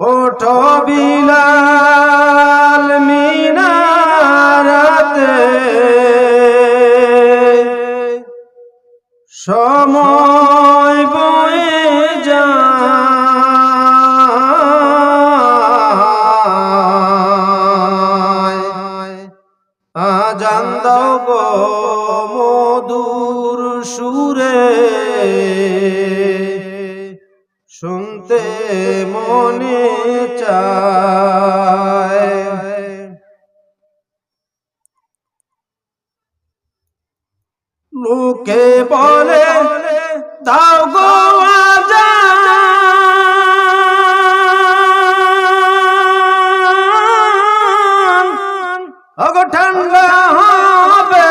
ওঠো বিলাল মিনারাতে। সময় বয়ে যায়। আজান দাও গো মধুর সুরে। মনে চায়। লোকে বলে দাও গো ঠান্ডা হবে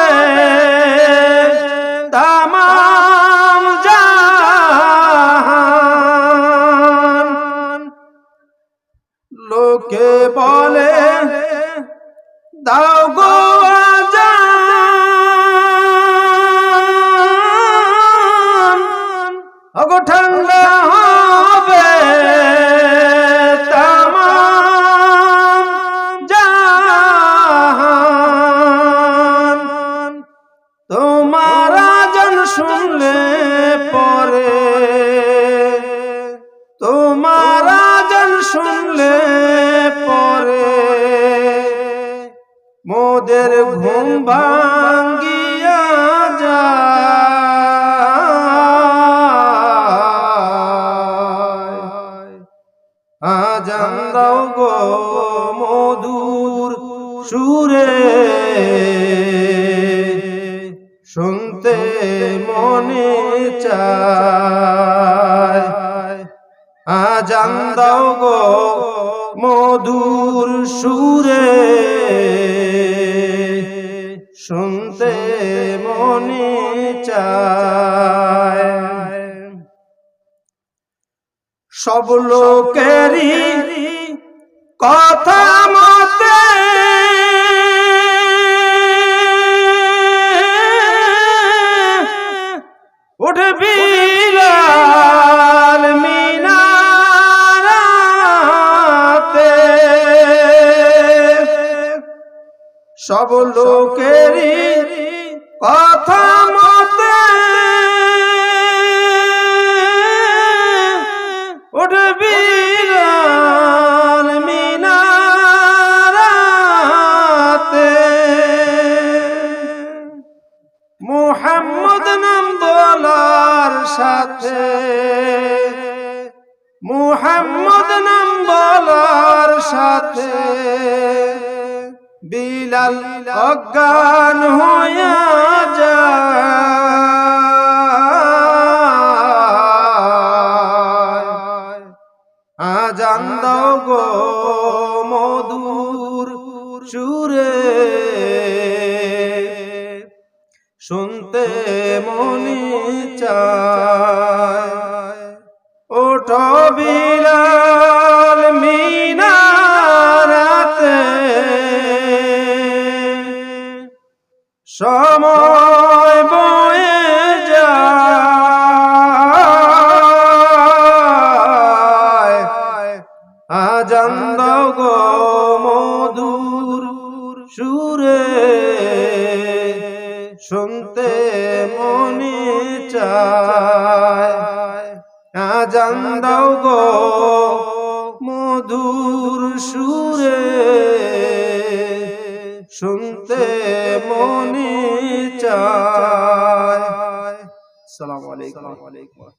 তামাম বলে দাও গো অগো ঠান্ডা হবে তোমার আজান শুনলে পরে তোমার আজান শুনলে মোদের ঘুম ভাঙ্গিয়া যায়। আজান দাও গো মধুর সুরে। শুনতে মনে চায়। আজান দাও গো মধুর সুরে শুনতে মনে চায়। সব লোকেরই কথা মতে সব লোকেরই কথা মতে উঠে বিলাল মিনারাতে। মুহাম্মদ নাম বলার সাথে। মুহাম্মদ নাম বলার সাথে। বিলাল অজ্ঞান হইয়া যায়। আজান দাও গো মধুর সুরে। শুনতে মনে সময় বয়ে যায়। আজান দাও গো মধুর সুরে শুনতে মনে চায়। আজান দাও গো মধুর সুরে শুনতে মনে চায়। সালাম আলাইকুম।